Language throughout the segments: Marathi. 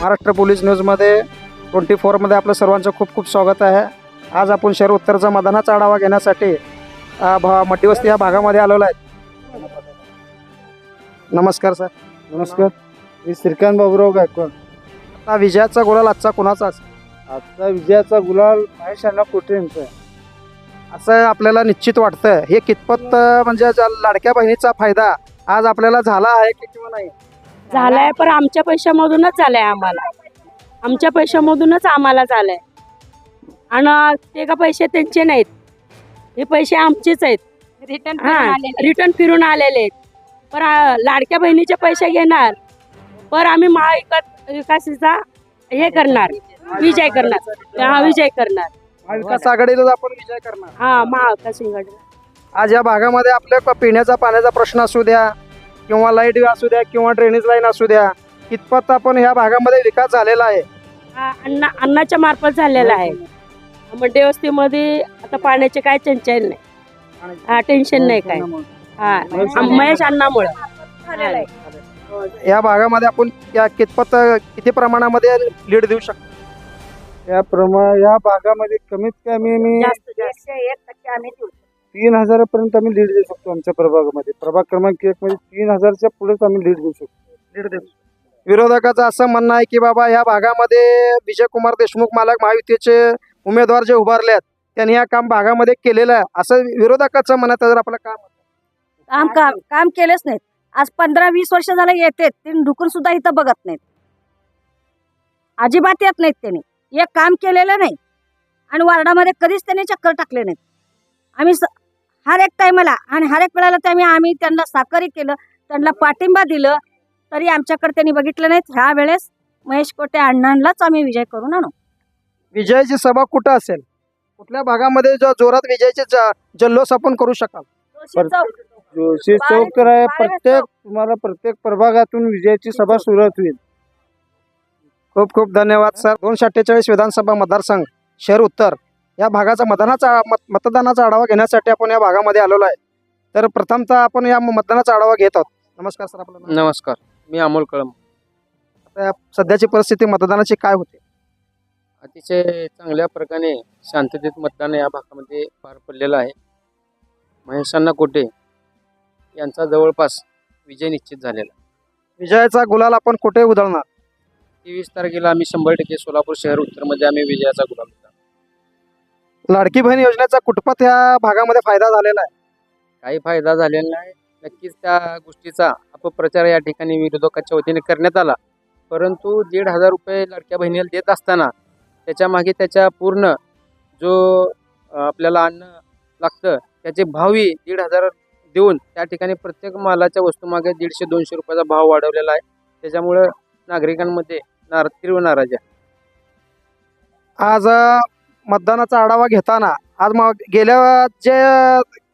महाराष्ट्र पोलीस न्यूजमध्ये ट्वेंटी फोरमध्ये आपलं सर्वांचं खूप खूप स्वागत आहे. आज आपण शहर उत्तरचा मतदानाचा आढावा घेण्यासाठी भा मध्यवस्ती या भागामध्ये आलेलो आहे. नमस्कार सर. नमस्कार. मी श्रीकांत बाबुराव गायकवाड. आता विजयाचा गोलाल आजचा कुणाचा? असेल? आजचा विजयाचा गुलाल महेश अण्णा कोटे यांचा आहे? असं आपल्याला निश्चित वाटतं हे कितपत अ, म्हणजे ज्या लाडक्या बहिणीचा फायदा आज आपल्याला झाला आहे की किंवा नाही? झालाय पण आमच्या पैशामधूनच झालाय आम्हाला. आमच्या पैशामधूनच आम्हाला झालंय. आणि ते का पैसे त्यांचे नाहीत. हे पैसे आमचेच आहेत. रिटर्न हा रिटर्न फिरून आलेले आहेत. पण आ, लाडक्या बहिणीचे पैसे घेणार पण आम्ही महाविकास विकासीचा हे करणार. विजय करणार. हा विजय करणार. महाविकास आघाडीला आपण विजय करणार. हा महाविकास आघाडी आज या भागामध्ये आपल्या पिण्याचा पाण्याचा प्रश्न असू द्या किंवा लाइट असू द्या किंवा ड्रेनेज लाईन असू द्या कितपत आपण ह्या भागामध्ये विकास झालेला आहे. हा अण्णा अण्णाच्या मार्फत झालेला आहे. मंडे वस्तीमध्ये आता पाण्याचे काय चंचल नाही. हा टेन्शन नाही काय. हा महेश आहे. या भागामध्ये आपण या कितपत किती प्रमाणामध्ये लीड देऊ शकतो? या प्रमा या भागामध्ये कमीत कमी मी जास्त जास्त एक टक्के आम्ही देऊ. तीन हजारापर्यंत आम्ही लीड देऊ शकतो आमच्या प्रभागामध्ये. प्रभाग क्रमांक एक मध्ये तीन हजारच्या पुढेच आम्ही लीड देऊ शकतो. लीड देऊ विरोधकाचं असं म्हणणं आहे की बाबा या भागामध्ये विजयकुमार देशमुख मालक महायुतीचे उमेदवार जे उभारले त्यांनी या काम भागामध्ये केलेलं आहे. असं विरोधकाचं म्हणत आहे. जर आपलं काम काम काम काम केलेच नाहीत. आज पंधरा वीस वर्ष झालं येते ते ढुकून सुद्धा इथं बघत नाहीत. अजिबात येत नाहीत त्यांनी. एक काम केलेलं नाही. आणि वार्डामध्ये कधीच त्यांनी चक्कर टाकले नाहीत. आम्ही स- हर एक टायमाला आणि हर एक वेळेला ते आम्ही आम्ही त्यांना साकारी केलं त्यांना पाठिंबा दिलं तरी आमच्याकडे त्यांनी बघितलं नाहीत. ह्या वेळेस महेश कोटे अण्णांनाच आम्ही विजय करून आणू. विजयाची सभा कुठं असेल? कुठल्या भागामध्ये जो जोरात विजयाचे ज- जल्लोष आपण करू शकाल? जोशी चौक. तर आहे. प्रत्येक तुम्हाला प्रत्येक प्रभागातून विजयाची सभा सुरुवात होईल. खूप खूप धन्यवाद सर. दोनशे अठ्ठेचाळीस विधानसभा मतदारसंघ शहर उत्तर. या भागाचा मतदानाचा मत मतदानाचा आढावा घेण्यासाठी आपण या भागामध्ये आलेलो आहे. तर प्रथमतः आपण या मतदानाचा आढावा घेत आहोत. नमस्कार सर. आपलं नाव. नमस्कार. मी अमोल कळम आता सध्याची परिस्थिती मतदानाची काय होते? अतिशय चांगल्या प्रकारे शांततेत मतदान या भागामध्ये पार पडलेलं आहे. महेशांना कोटे यांचा जवळपास विजय निश्चित झालेला विजयाचा गुलाल आपण कुठे उधळणार? तेवीस तारखेला आम्ही शंभर टक्के सोलापूर शहर उत्तरमध्ये आम्ही विजयाचा गुलाल होता. लाडकी बहीण योजनेचा कुठपत ह्या भागामध्ये फायदा झालेला आहे? काही फायदा झालेला नाही. नक्कीच त्या गोष्टीचा अपप्रचार या ठिकाणी विरोधकाच्या वतीने करण्यात आला. परंतु दीड हजार रुपये लाडक्या बहिणीला देत असताना त्याच्यामागे त्याच्या पूर्ण जो अं, आपल्याला अन्न लागतं त्याचे भावही दीड हजार देऊन त्या ठिकाणी प्रत्येक मालाच्या वस्तूमागे दीडशे दोनशे रुपयाचा भाव वाढवलेला आहे. त्याच्यामुळं नागरिकांमध्ये नार तीव्र नाराजी आहे आज अ, मतदानाचा आढावा घेताना आज मग गेल्या जे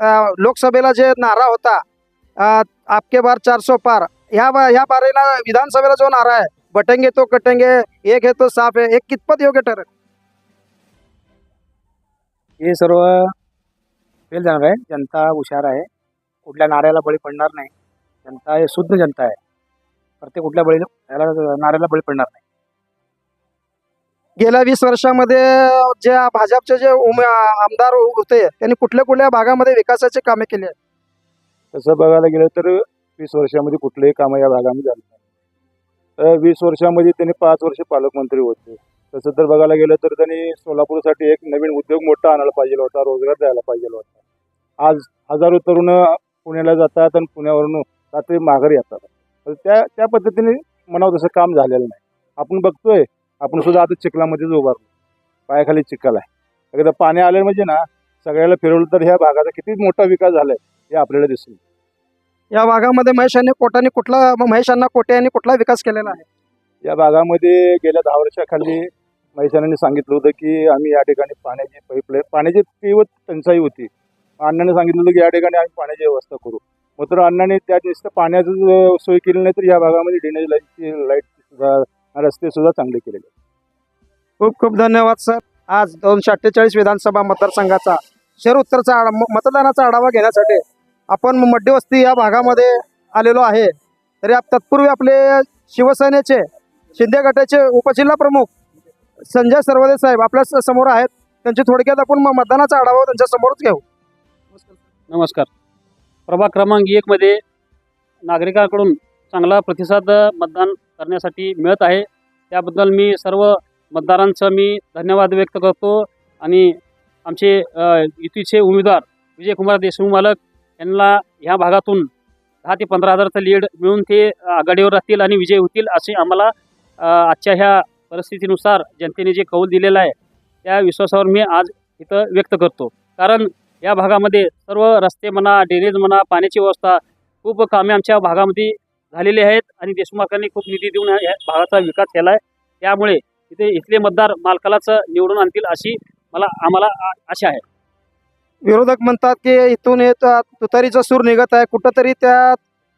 अ, लोकसभेला जे नारा होता अ, आपके बार चारसो पार ह्या बा- ह्या बारेला विधानसभेला जो नारा आहे बटेंगे तो कटेंगे एक है तो साफ है एक कितपत योग्य ठरेल? हे सर्व फेल जाणार आहे. जनता हुशार आहे. कुठल्या नाऱ्याला बळी पडणार नाही. जनता हे शुद्ध जनता आहे. प्रत्येक कुठल्या बळी याला नाऱ्याला बळी पडणार नाही. गेल्या वीस वर्षामध्ये जे भाजपचे जे उमे आमदार होते त्यांनी कुठल्या कुठल्या भागामध्ये विकासाचे कामे केली आहेत? तसं बघायला गेलं तर वीस वर्षामध्ये कुठलंही काम या भागामध्ये झालं नाही तर वीस वर्षामध्ये त्यांनी पाच वर्ष पालकमंत्री होते. तसं तर बघायला गेलं तर त्यांनी सोलापूरसाठी एक नवीन उद्योग मोठा आणायला पाहिजे होता रोजगार द्यायला पाहिजे होता. आज हजारो तरुण पुण्याला जातात आणि पुण्यावरून रात्री माघारी येतात. त्या त्या पद्धतीने म्हणावं तसं काम झालेलं नाही. आपण बघतोय आपण सुद्धा आता चिखलामध्येच उभारलो पायाखाली चिखल आहे. एकदा पाणी आलं म्हणजे ना सगळ्याला फिरवलं तर ह्या भागाचा किती मोठा विकास झालाय हे आपल्याला दिसून या भागामध्ये महेश यांनी कोटाने कुठला महेश अण्णा कोटे यांनी कुठला विकास केलेला आहे? या भागामध्ये गेल्या दहा वर्षाखाली महिसानांनी सांगितलं होतं की आम्ही या ठिकाणी पाण्याची पाईपलाईन पाण्याची तीव्र टंचाई होती. अण्णाने सांगितलं होतं की या ठिकाणी आम्ही पाण्याची व्यवस्था करू. मग तर अण्णाने त्या नुसतं पाण्याचं जर सोय केली नाही तर या भागामध्ये ड्रेनेज लाईटची लाइट सुद्धा रस्ते सुद्धा चांगले केलेले. खूप खूप धन्यवाद सर. आज दोनशे अठ्ठेचाळीस विधानसभा मतदारसंघाचा शहर उत्तरचा आढा- म- मतदानाचा आढावा घेण्यासाठी आपण मध्यवस्ती या भागामध्ये आलेलो आहे. तरी आप- तत्पूर्वी आपले शिवसेनेचे शिंदे गटाचे उपजिल्हा प्रमुख संजय सरवदे साहेब आपल्यासमोर आहेत. त्यांची थोडक्यात आपण मतदानाचा आढावा त्यांच्या समोरच घेऊ. नमस्कार. प्रभाग क्रमांक एकमध्ये नागरिकांकडून चांगला प्रतिसाद मतदान करण्यासाठी मिळत आहे. त्याबद्दल मी सर्व मतदारांचं मी धन्यवाद व्यक्त करतो आणि आमचे युतीचे उमेदवार विजयकुमार देशमुख मालक यांना ह्या भागातून दहा ते पंधरा हजारचा लीड मिळून ते आघाडीवर राहतील आणि विजय होतील असे आम्हाला आजच्या ह्या परिस्थितीनुसार जनतेने जे कौल दिलेला आहे त्या विश्वासावर मी आज इथं व्यक्त करतो. कारण या भागामध्ये सर्व रस्ते म्हणा ड्रेनेज म्हणा पाण्याची व्यवस्था खूप कामे आमच्या भागामध्ये झालेली आहेत आणि देशमुखांनी खूप निधी देऊन या भागाचा विकास केला आहे त्यामुळे इथे इथले मतदार मालकालाच निवडून आणतील अशी मला आम्हाला आशा आहे. विरोधक म्हणतात की इथून हे तुतारीचा सूर निघत आहे. कुठंतरी त्या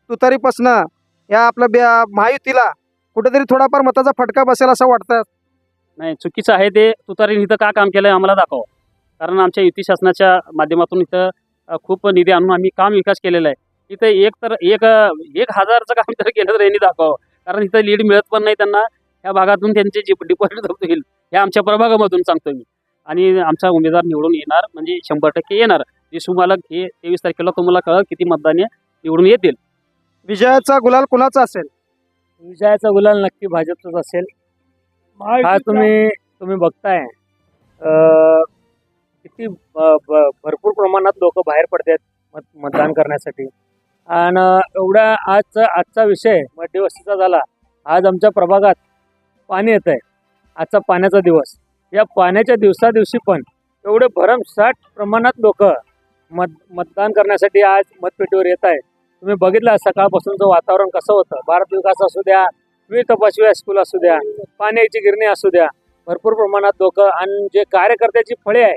तुतारीपासनं या आपल्या ब्या- महायुतीला कुठेतरी थोडाफार मताचा फटका बसेल असं वाटतं. नाही चुकीचं आहे ते. तुतारीने इथं का काम केलं आहे आम्हाला दाखवा. कारण आमच्या युती शासनाच्या माध्यमातून इथं खूप निधी आणून आम्ही काम विकास केलेला आहे. इथं एक तर एक एक हजारचं काम तर केलं तर यांनी दाखवावं. कारण इथं लीड मिळत पण नाही त्यांना. ह्या भागातून त्यांचे जी डिपॉझिट होईल हे आमच्या प्रभागामधून सांगतो मी. आणि आमचा उमेदवार निवडून येणार म्हणजे शंभर टक्के येणार. देशमुख मालक हे तेवीस तारखेला तुम्हाला कळलं किती मतदाने निवडून येतील. विजयाचा गुलाल कुणाचा असेल? विजयाचा गुलाल नक्की भाजपचाच असेल. हा तुम्ही तुम्ही बघताय. अं, किती ब- ब- भरपूर प्रमाणात लोक बाहेर पडतात मत मतदान करण्यासाठी. आणि एवढा आजचा आजचा विषय मध्यवस्तीचा झाला. आज आमच्या प्रभागात पाणी येत आहे आजचा पाण्याचा दिवस. या पाण्याच्या दिवसादिवशी पण एवढे भरमसाठ प्रमाणात लोक मत मतदान करण्यासाठी आज मतपेटीवर येत आहे तुम्ही बघितलं सकाळपासूनचं वातावरण कसं होतं? भारत विकास असू द्या विविध तपासवी हायस्कूल असू द्या पाण्याची गिरणी असू द्या. भरपूर प्रमाणात लोक आणि जे कार्यकर्त्याची फळे आहे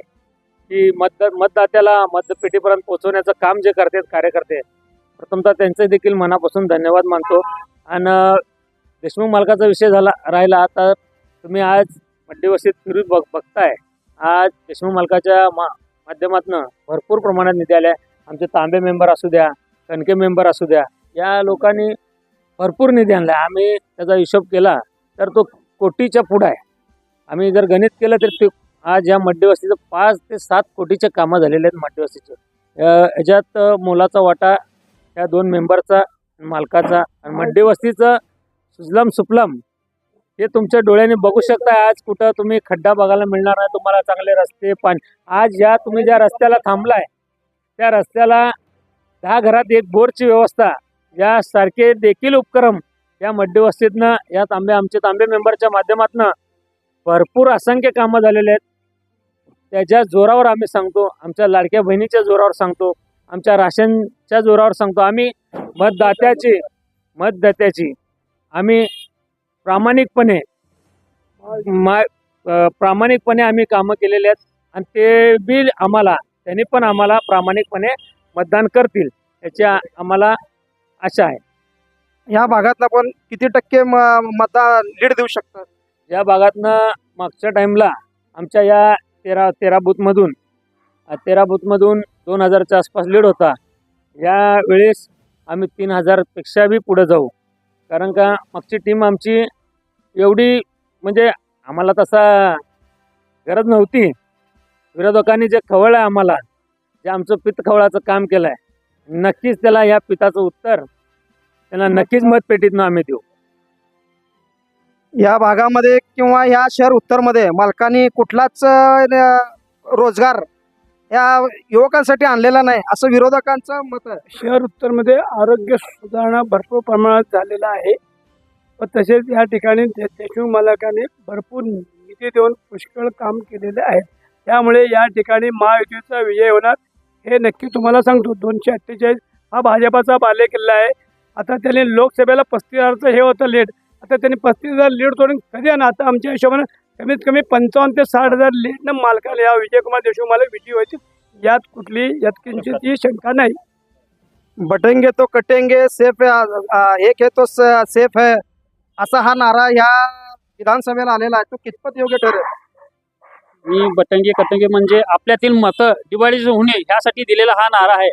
की मतदा मतदात्याला मतपेटीपर्यंत पोहोचवण्याचं काम जे करतात कार्यकर्ते प्रथमतः त्यांचे देखील मनापासून धन्यवाद मानतो. आणि देशमुख मालकाचा विषय झाला राहिला आता तुम्ही आज मध्यवस्तीत फिरून बघ बघताय. आज देशमुख मालकाच्या मा माध्यमातून भरपूर प्रमाणात निधी आल्या. आमचे तांबे मेंबर असू द्या कणके मेंबर असू द्या या लोकांनी भरपूर निधी आणला. आम्ही त्याचा हिशोब केला तर तो कोटीच्या पुढं आहे. आम्ही जर गणित केलं तर ते आज या मध्यवस्तीचं पाच ते सात कोटीचे कामं झालेले आहेत मध्यवस्तीचे याच्यात मोलाचा वाटा या दोन मेंबरचा मालकाचा आणि मध्यवस्तीचं सुजलम सुफलम हे तुमच्या डोळ्याने बघू शकता आज कुठं तुम्ही खड्डा बघायला मिळणार आहे तुम्हाला चांगले रस्ते पाणी. आज या तुम्ही ज्या रस्त्याला थांबलाय त्या रस्त्याला दहा घरात एक बोरची व्यवस्था यासारखे देखील उपक्रम या मध्यवस्तीतनं या तांबे आमचे तांबे मेंबरच्या माध्यमातून भरपूर असंख्य कामं झालेले आहेत. त्याच्या जोरावर आम्ही सांगतो आमच्या लाडक्या बहिणीच्या जोरावर सांगतो आमच्या राशनच्या जोरावर सांगतो. आम्ही मतदात्याची मतदात्याची आम्ही प्रामाणिकपणे मा प्रामाणिकपणे आम्ही कामं केलेली आहेत आणि ते बी आम्हाला त्यांनी पण आम्हाला प्रामाणिकपणे मतदान करतील याच्या आम्हाला आशा आहे. या भागातला पण किती टक्के म- मतदान लीड देऊ शकतात? या भागातनं मागच्या टाईमला आमच्या या तेरा तेरा बूथमधून तेरा बूथमधून दोन हजारच्या आसपास लीड होता. या वेळेस आम्ही तीन हजारपेक्षा बी जाऊ. कारण का मागची टीम आमची एवढी म्हणजे आम्हाला तसा गरज नव्हती. विरोधकांनी जे खवळलं आहे आम्हाला जे आमचं पित्त खवळाचं काम केलं आहे नक्कीच त्याला या पिताचं उत्तर त्यांना नक्कीच मतपेटीतनं आम्ही देऊ. या भागामध्ये किंवा या शहर उत्तरमध्ये मालकांनी कुठलाच न- रोजगार या युवकांसाठी आणलेला नाही असं विरोधकांचं मत आहे. शहर उत्तरमध्ये आरोग्य सुधारणा भरपूर प्रमाणात झालेला आहे. व तसेच या ठिकाणी दे- देशमुख मालकाने भरपूर निधी देऊन पुष्कळ काम केलेले आहेत. त्यामुळे या ठिकाणी महायुतीचा विजय होणार हे नक्की तुम्हाला सांगतो. दोनशे अठ्ठेचाळीस हा भाजपाचा बालेकिल्ला आहे. आता त्यांनी लोकसभेला पस्तीस हे होतं लेट आता त्यांनी पस्तीस हजार लीड तोडून कधी आणा आता आमच्या हिशोबानं कमीत कमी पंचावन्न ते साठ हजार लीडनं मालकाला या विजयकुमार देशमुख मालक विजयी होतील यात कुठली यात किंचितही शंका नाही. बटेंगे तो कटेंगे सेफ है आ- आ- एक है तो स- सेफ है असा हा नारा ह्या विधानसभेला आलेला आहे. तो कितपत योग्य ठरेल? मी बटंगे कटंगे म्हणजे आपल्यातील मतं डिवाइड होणे ह्यासाठी दिलेला हा नारा आहे.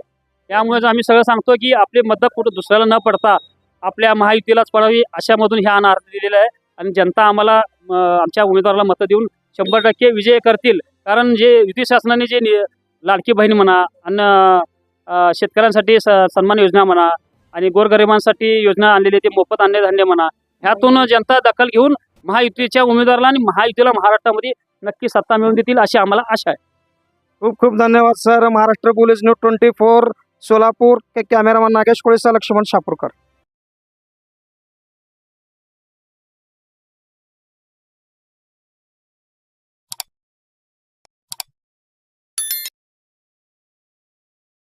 त्यामुळेच आम्ही सगळं सांगतो की आपले मतं कुठं दुसऱ्याला न पडता आपल्या महायुतीलाच पडावी अशामधून ह्या नारा दिलेला आहे. आणि जनता आम्हाला आमच्या उमेदवाराला मतं देऊन शंभर टक्के विजय करतील. कारण जे युती शासनाने जे लाडकी बहीण म्हणा अन्न शेतकऱ्यांसाठी सन्मान योजना म्हणा आणि गोरगरिबांसाठी योजना आणलेली ते मोफत अन्नधान्य म्हणा ह्यातून जनता दखल घेऊन महायुतीच्या उमेदवाराला आणि महायुतीला महाराष्ट्रामध्ये नक्की सत्ता मिळवून देतील अशी आम्हाला आशा आहे. खूप खूप धन्यवाद sir. Maharashtra police news twenty four Solapur के कॅमेरामॅन नागेश कोळीसा लक्ष्मण शापूरकर.